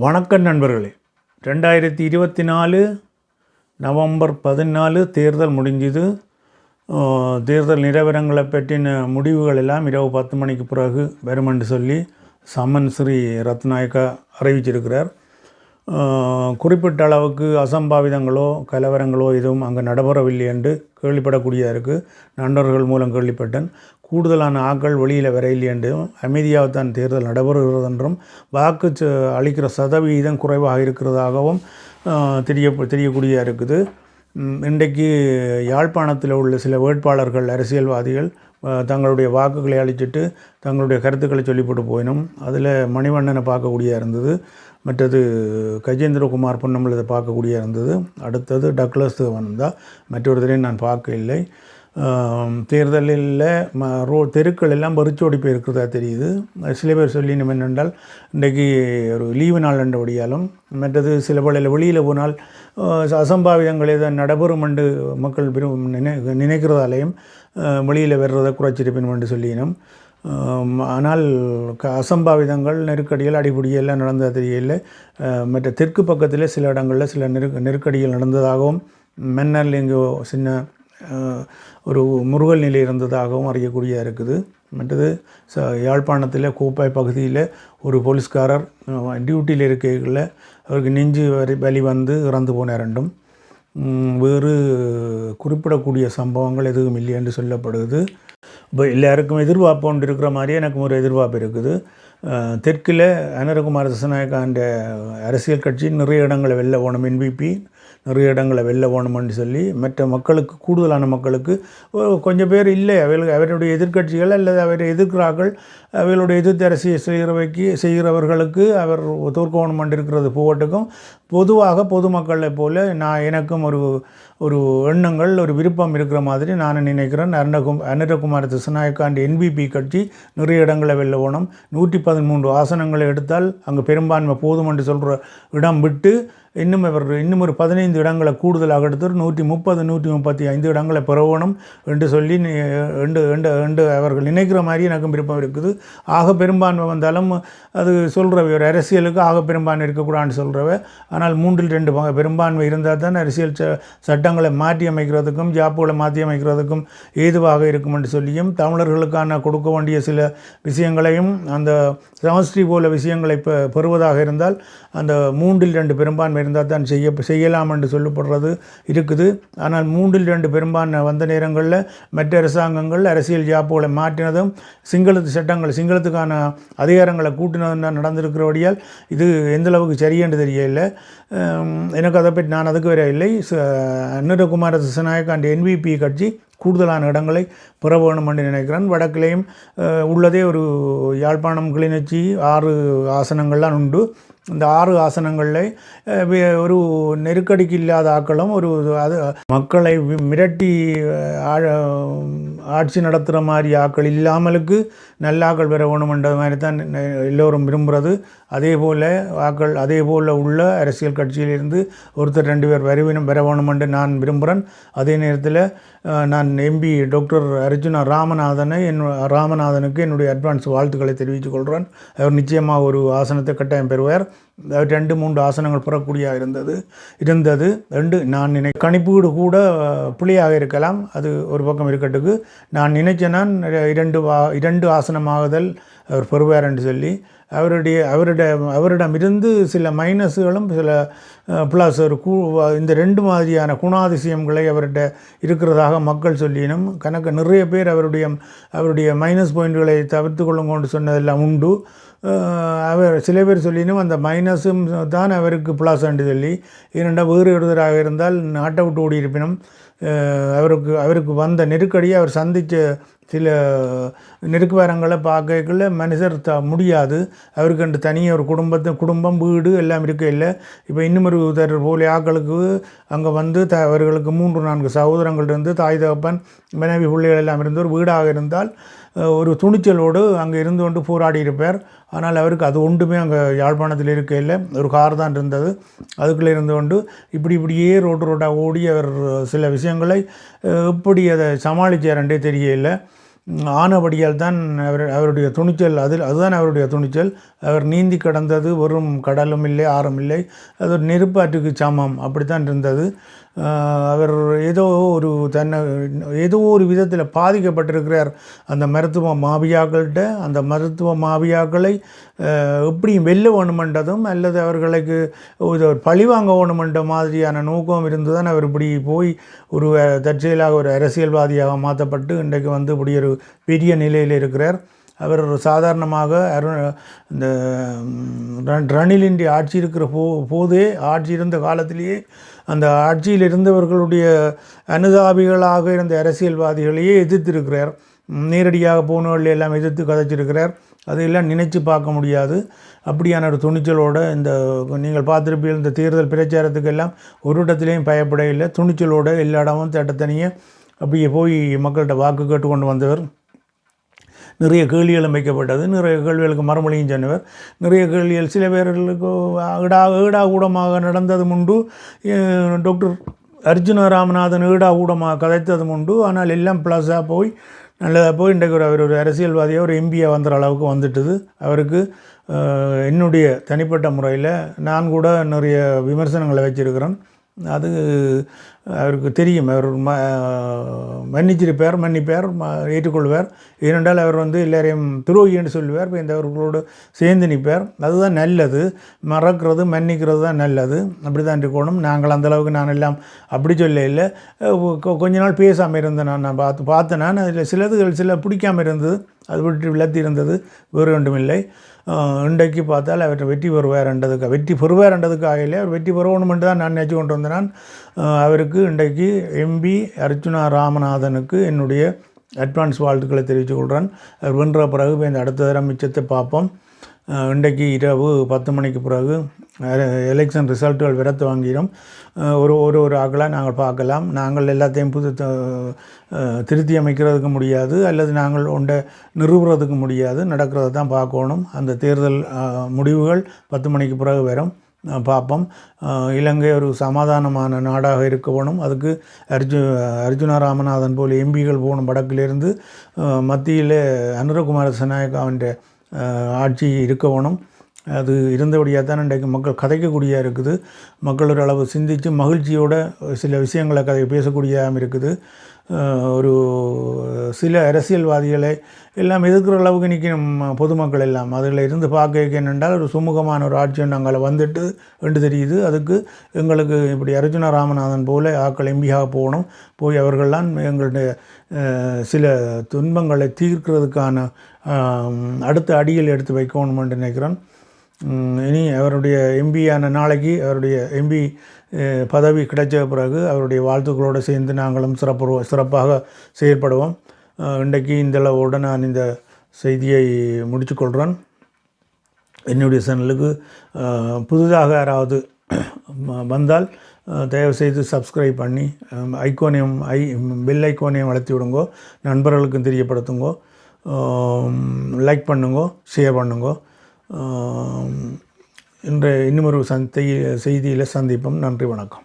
வணக்கம் நண்பர்களே. ரெண்டாயிரத்தி இருபத்தி நாலு நவம்பர் பதினாலு தேர்தல் முடிஞ்சுது. தேர்தல் நிலவரங்களை பற்றின முடிவுகள் எல்லாம் இரவு பத்து மணிக்கு பிறகு வருமென்று சொல்லி சம்மன் ஸ்ரீ ரத்நாயக்கா அறிவிச்சிருக்கிறார். குறிப்பிட்ட அளவுக்கு அசம்பாவிதங்களோ கலவரங்களோ எதுவும் அங்கே நடைபெறவில்லை என்று கேள்விப்படக்கூடியதாக இருக்குது நண்பர்கள் மூலம் கேள்விப்பட்டேன். கூடுதலான ஆக்கள் வெளியில் வரையில்லை என்றும் அமைதியாகத்தான் தேர்தல் நடைபெறுகிறது என்றும் வாக்கு ச- அளிக்கிற சதவீதம் குறைவாக இருக்கிறதாகவும் தெரிய தெரியக்கூடிய இருக்குது. இன்றைக்கு யாழ்ப்பாணத்தில் உள்ள சில வேட்பாளர்கள் அரசியல்வாதிகள் தங்களுடைய வாக்குகளை அளிச்சிட்டு தங்களுடைய கருத்துக்களை சொல்லிவிட்டு போயினும் அதில் மணிவண்ணனை பார்க்கக்கூடிய இருந்தது. மற்றது கஜேந்திரகுமார் பொன்னம்பலத்தை பார்க்கக்கூடிய இருந்தது. அடுத்தது டக்ளஸ் வந்தால் மற்றொருத்தரையும் நான் பார்க்க இல்லை தேர்தலில் ம ரோ தெருக்கள் எல்லாம் வெறிச்சோடி போயிருக்கிறதா தெரியுது. சில பேர் சொல்லினோம் என்னென்றால் இன்றைக்கு ஒரு லீவு நாள் என்றபடியாலும் மற்றது சில வேளையில் வெளியில் போனால் அசம்பாவிதங்கள் ஏதோ நடைபெறும் என்று மக்கள் பெரும் நினை நினைக்கிறதாலேயும் வெளியில் வர்றதை குறைச்சிருப்பேன் என்று சொல்லினோம். ஆனால் க அசம்பாவிதங்கள் நெருக்கடிகள் அடிப்படையெல்லாம் நடந்தது தெரியல மற்ற தெற்கு பக்கத்தில் சில இடங்களில் சில நெரு நெருக்கடிகள் நடந்ததாகவும் மன்னர் இங்கே சின்ன ஒரு முருகல் நிலை இருந்ததாகவும் அறியக்கூடியதாக இருக்குது. மற்றது ச யாழ்ப்பாணத்தில் கூப்பாய் பகுதியில் ஒரு போலீஸ்காரர் டியூட்டியில் இருக்கைகளில் அவருக்கு நெஞ்சு வரி வலி வந்து இறந்து போன ரெண்டும் வேறு குறிப்பிடக்கூடிய சம்பவங்கள் எதுவும் இல்லை என்று சொல்லப்படுது. இப்போ எல்லாருக்கும் எதிர்பார்ப்பு ஒன்று இருக்கிற மாதிரியே எனக்கு ஒரு எதிர்பார்ப்பு இருக்குது. தெற்கில் அனரகுமார் தசநாயக்கான்ற அரசியல் கட்சி நிறைய இடங்களை வெளில போகணும் என்பிபி நிறைய இடங்களை வெளில போகணுமென்னு சொல்லி மற்ற மக்களுக்கு கூடுதலான மக்களுக்கு கொஞ்சம் பேர் இல்லை. அவர்களுக்கு அவருடைய எதிர்க்கட்சிகள் அல்லது அவரை எதிர்க்கிறார்கள். அவர்களுடைய எதிர்த்தரசியை செய்கிறவைக்கு செய்கிறவர்களுக்கு அவர் தோற்கணும் இருக்கிறது போகட்டுக்கும். பொதுவாக பொதுமக்களை போல நான் எனக்கும் ஒரு ஒரு எண்ணங்கள் ஒரு விருப்பம் இருக்கிற மாதிரி நான் நினைக்கிறேன். அருணகும் அனிரகுமார் திசநாயக்காண்டி என்பிபி கட்சி நிறைய இடங்களை வெல்ல போனோம் நூற்றி பதிமூன்று ஆசனங்களை எடுத்தால் அங்கே பெரும்பான்மை போதும் என்று சொல்கிற இடம் விட்டு இன்னும் இவர் இன்னும் ஒரு பதினைந்து இடங்களை கூடுதலாக எடுத்து நூற்றி முப்பது நூற்றி முப்பத்தி ஐந்து இடங்களை பெறவணும் என்று சொல்லி என்று என்று என்று அவர்கள் நினைக்கிற மாதிரி எனக்கும் விருப்பம் இருக்குது. ஆக பெரும்பான்மை வந்தாலும் அது சொல்கிறவ ஒரு அரசியலுக்கு ஆக பெரும்பான்மை இருக்கக்கூடாதுன்னு சொல்கிறவ ஆனால் மூன்றில் ரெண்டு பங்கு பெரும்பான்மை இருந்தால் தான் அரசியல் ச சட்டங்களை மாற்றி அமைக்கிறதுக்கும் ஜாப்புகளை மாற்றி அமைக்கிறதுக்கும் ஏதுவாக இருக்கும் என்று சொல்லியும் தமிழர்களுக்கான கொடுக்க வேண்டிய சில விஷயங்களையும் அந்த சமஷ்டி போல விஷயங்களை பெ பெறுவதாக இருந்தால் அந்த மூன்றில் ரெண்டு பெரும்பான்மை இருந்தால் தான் செய்ய செய்யலாம் என்று சொல்லப்படுறது இருக்குது. ஆனால் மூன்றில் ரெண்டு பெரும்பான்மை வந்த நேரங்களில் மற்ற அரசாங்கங்கள் அரசியல் ஜாப்புகளை மாற்றினதும் சிங்களத்து சட்டங்கள் சிங்களத்துக்கான அதிகாரங்களை கூட்டினதும் தான் நடந்திருக்கிறபடியால் இது எந்தளவுக்கு சரியென்று தெரியல எனக்கு அதை பற்றி நான் அதுக்கு வர இல்லை அன்னரகுமார திசநாயக் அண்ட் என்பிபி கட்சி கூடுதலான இடங்களை பெற வேணும் என்று நினைக்கிறேன். வடக்கிலேயும் உள்ளதே ஒரு யாழ்ப்பாணம் கிளிநொச்சி ஆறு ஆசனங்கள்லாம் உண்டு. இந்த ஆறு ஆசனங்களில் ஒரு நெருக்கடிக்கு இல்லாத ஆக்களும் ஒரு அது மக்களை வி- மிரட்டி ஆட்சி நடத்துகிற மாதிரி ஆக்கள் இல்லாமலுக்கு நல்ல ஆக்கள் பெற வேணுமென்ற மாதிரி தான் எல்லோரும் விரும்புகிறது அதே போல் ஆக்கள் அதே போல் உள்ள அரசியல் கட்சியிலிருந்து ஒருத்தர் ரெண்டு பேர் வருவினம் பெற வேணுமென்று நான் விரும்புகிறேன் அதே நேரத்தில் நான் எம்பி டாக்டர் அர்ஜுனா ராமநாதனை என் ராமநாதனுக்கு என்னுடைய அட்வான்ஸ் வாழ்த்துக்களை தெரிவித்துக் கொள்கிறேன். அவர் நிச்சயமாக ஒரு ஆசனத்தை கட்டாயம் பெறுவார். அவர் ரெண்டு மூன்று ஆசனங்கள் பெறக்கூடிய இருந்தது இருந்தது. ரெண்டு நான் நினை கணிப்பீடு கூட புள்ளியாக இருக்கலாம். அது ஒரு பக்கம் இருக்கட்டுக்கு. நான் நினைச்சேன் நான் இரண்டு வா- இரண்டு ஆசனமாகுதல் அவர் பெறுவார் என்று சொல்லி அவருடைய அவருடைய அவரிடமிருந்து சில மைனஸுகளும் சில ப்ளஸ் ஒரு கூ இந்த ரெண்டு மாதிரியான குணாதிசயங்களை அவர்கிட்ட இருக்கிறதாக மக்கள் சொல்லினும் கணக்கு நிறைய பேர் அவருடைய அவருடைய மைனஸ் பாயிண்ட்களை தவிர்த்து கொள்ளுங்கொண்டு சொன்னதெல்லாம் உண்டு. அவர் சில பேர் சொல்லினும் அந்த மைனஸும் தான் அவருக்கு ப்ளஸ் என்று சொல்லி இரண்டாம் வேறு ஒருவராக இருந்தால் நாட்டை விட்டு ஓடி இருப்பினும் அவருக்கு அவருக்கு வந்த நெருக்கடியை அவர் சந்தித்த சில நெருக்குவாரங்களை பார்க்கக்குள்ள மனுஷர் த முடியாது. அவருக்கு அந்த தனியாக ஒரு குடும்பத்தை குடும்பம் வீடு எல்லாம் இருக்க இல்லை. இப்போ இன்னும் ஒரு தர் போல ஆக்களுக்கு அங்கே வந்து த அவர்களுக்கு மூன்று நான்கு சகோதரங்கள் இருந்து தாய் தகப்பன் மனைவி பிள்ளைகள் எல்லாம் இருந்து ஒரு வீடாக இருந்தால் ஒரு துணிச்சலோடு அங்கே இருந்து கொண்டு போராடி இருப்பார். ஆனால் அவருக்கு அது ஒன்றுமே அங்கே யாழ்ப்பாணத்தில் இருக்கையில் ஒரு கார் தான் இருந்தது. அதுக்குள்ளே இருந்து கொண்டு இப்படி இப்படியே ரோடு ரோட்டாக ஓடி அவர் சில விஷயங்களை எப்படி அதை சமாளித்தாரன்றே தெரியல ஆனபடியால் தான் அவர் அவருடைய துணிச்சல் அதில் அதுதான் அவருடைய துணிச்சல். அவர் நீந்தி கடந்தது வெறும் கடலும் இல்லை ஆறும் இல்லை. அது ஒரு நெருப்பாற்றுக்கு சமம். அப்படித்தான் இருந்தது. அவர் ஏதோ ஒரு தன்னை ஏதோ ஒரு விதத்தில் பாதிக்கப்பட்டிருக்கிறார். அந்த மருத்துவ மாவியாக்கள்கிட்ட அந்த மருத்துவ மாவியாக்களை எப்படியும் வெல்ல வேணுமென்றதும் அல்லது அவர்களுக்கு இது ஒரு பழி வாங்க வேணுமென்ற மாதிரியான நோக்கம் இருந்து தான் அவர் இப்படி போய் ஒரு தற்செயலாக ஒரு அரசியல்வாதியாக மாற்றப்பட்டு இன்றைக்கு வந்து இப்படி ஒரு பெரிய நிலையில் இருக்கிறார். அவர் சாதாரணமாக அரு இந்த ரணிலின்றி ஆட்சி இருக்கிற போ போதே ஆட்சி இருந்த காலத்திலேயே அந்த ஆட்சியில் இருந்தவர்களுடைய அனுதாபிகளாக இருந்த அரசியல்வாதிகளையே எதிர்த்திருக்கிறார். நேரடியாக போனவர்கள் எல்லாம் எதிர்த்து கதைச்சிருக்கிறார். அதையெல்லாம் நினைச்சு பார்க்க முடியாது. அப்படியான ஒரு துணிச்சலோடு இந்த நீங்கள் பார்த்துருப்பீர்கள் இந்த தேர்தல் பிரச்சாரத்துக்கு எல்லாம் ஒரு இடத்துலையும் பயப்பட இல்லை. துணிச்சலோட எல்லா இடமும் தட்டத்தனியே அப்படியே போய் மக்கள்கிட்ட வாக்கு கேட்டு கொண்டு வந்தவர். நிறைய கேள்விகள் அமைக்கப்பட்டது நிறைய கேள்விகளுக்கு மறுமொழியும் சொன்னவர். நிறைய கேள்விகள் சில பேர்களுக்கு ஈடா ஈடா கூடமாக நடந்தது உண்டு. டாக்டர் அர்ஜுன ராமநாதன் ஈடா கூடமாக கதைத்ததும் உண்டு. ஆனால் எல்லாம் ப்ளஸாக போய் நல்லதாக போய் இன்றைக்கு ஒரு அவர் ஒரு அரசியல்வாதியாக ஒரு எம்பியாக வந்துற அளவுக்கு வந்துட்டுது. அவருக்கு என்னுடைய தனிப்பட்ட முறையில் நான் கூட நிறைய விமர்சனங்களை வச்சுருக்கிறேன். அது அவருக்கு தெரியும். அவர் ம மன்னிச்சிருப்பார் மன்னிப்பார் ம ஏற்றுக்கொள்வார். ஏனென்றால் அவர் வந்து எல்லாரையும் துரோகி என்று சொல்லுவார். இப்போ இந்த அவர்களோடு சேர்ந்து நிற்பார். அதுதான் நல்லது. மறக்கிறது மன்னிக்கிறது தான் நல்லது. அப்படி தான் இருக்கணும். நாங்கள் அந்த அளவுக்கு நான் எல்லாம் அப்படி சொல்ல இல்லை. கொஞ்ச நாள் பேசாமல் இருந்தேன் நான். நான் பார்த்து பார்த்தேன் நான் அதில் சிலதுகள் சில பிடிக்காமல் இருந்தது. அது விட்டு விளத்தி இருந்தது. வேறு ஒன்றுமில்லை இன்றைக்கு பார்த்தால் அவற்றை வெற்றி பெறுவார்ன்றதுக்கு வெற்றி பெறுவார்ன்றதுக்காக இல்லை. அவர் வெற்றி பெறணுமென்று தான் நான் நினச்சி கொண்டு வந்தேன். நான் அவருக்கு இன்றைக்கு எம்பி அர்ச்சுனா ராமநாதனுக்கு என்னுடைய அட்வான்ஸ் வாழ்த்துக்களை தெரிவித்துக் கொள்கிறேன் அவர் வென்ற பிறகு இந்த அடுத்த தரம் மிச்சத்தை பார்ப்போம். இன்றைக்கு இரவு பத்து மணிக்கு பிறகு எலெக்ஷன் ரிசல்ட்டுகள் விரத்து வாங்கிடும். ஒரு ஒரு ஒரு ஆக்களாக நாங்கள் பார்க்கலாம். நாங்கள் எல்லாத்தையும் புது திருத்தி அமைக்கிறதுக்கு முடியாது. அல்லது நாங்கள் ஒன்றை நிறுவுறதுக்கு முடியாது. நடக்கிறத தான் பார்க்கணும். அந்த தேர்தல் முடிவுகள் பத்து மணிக்கு பிறகு வரும். பார்ப்போம். இலங்கை ஒரு சமாதானமான நாடாக இருக்க வேணும். அதுக்கு அர்ஜு அர்ஜுனா ராமநாதன் போல் எம்பிகள் போகணும் வடக்கிலிருந்து. மத்தியில் அனுரகுமார சனாயக்காவின் ஆட்சி இருக்க வேணும். அது இருந்தபடியாக தான் இன்றைக்கு மக்கள் கதைக்கக்கூடியாக இருக்குது. மக்கள் ஒரு அளவு சிந்தித்து மகிழ்ச்சியோட சில விஷயங்களை கதை பேசக்கூடியாமல் இருக்குது. ஒரு சில அரசியல்வாதிகளை எல்லாம் எதிர்க்கிற அளவுக்கு நிற்கும் பொதுமக்கள் எல்லாம். அதில் இருந்து பார்க்க என்னென்றால் ஒரு சுமூகமான ஒரு ஆட்சி நாங்கள் வந்துட்டு என்று தெரியுது. அதுக்கு எங்களுக்கு இப்படி அர்ஜுன ராமநாதன் போல ஆக்கள் எம்பியாக போகணும். போய் அவர்கள்லாம் எங்களுடைய சில துன்பங்களை தீர்க்கிறதுக்கான அடுத்த அடியில் எடுத்து வைக்கணும் என்று நினைக்கிறேன் இனி அவருடைய எம்பியான நாளைக்கு அவருடைய எம்பி பதவி கிடைச்ச பிறகு அவருடைய வாழ்த்துக்களோடு சேர்ந்து நாங்களும் சிறப்பு சிறப்பாக செயற்படுவோம். இன்றைக்கு இந்த அளவோடு நான் இந்த செய்தியை முடித்துக்கொள்கிறேன். என்னுடைய சேனலுக்கு புதிதாக யாராவது வந்தால் தயவுசெய்து சப்ஸ்கிரைப் பண்ணி ஐக்கோனியம் ஐ பெல் ஐக்கோனியம் வளர்த்தி விடுங்கோ நண்பர்களுக்கும் தெரியப்படுத்துங்கோ லைக் பண்ணுங்கோ ஷேர் பண்ணுங்கோ. இன்றைய இன்னுமொரு சந்தை செய்தியில் சந்திப்போம். நன்றி வணக்கம்.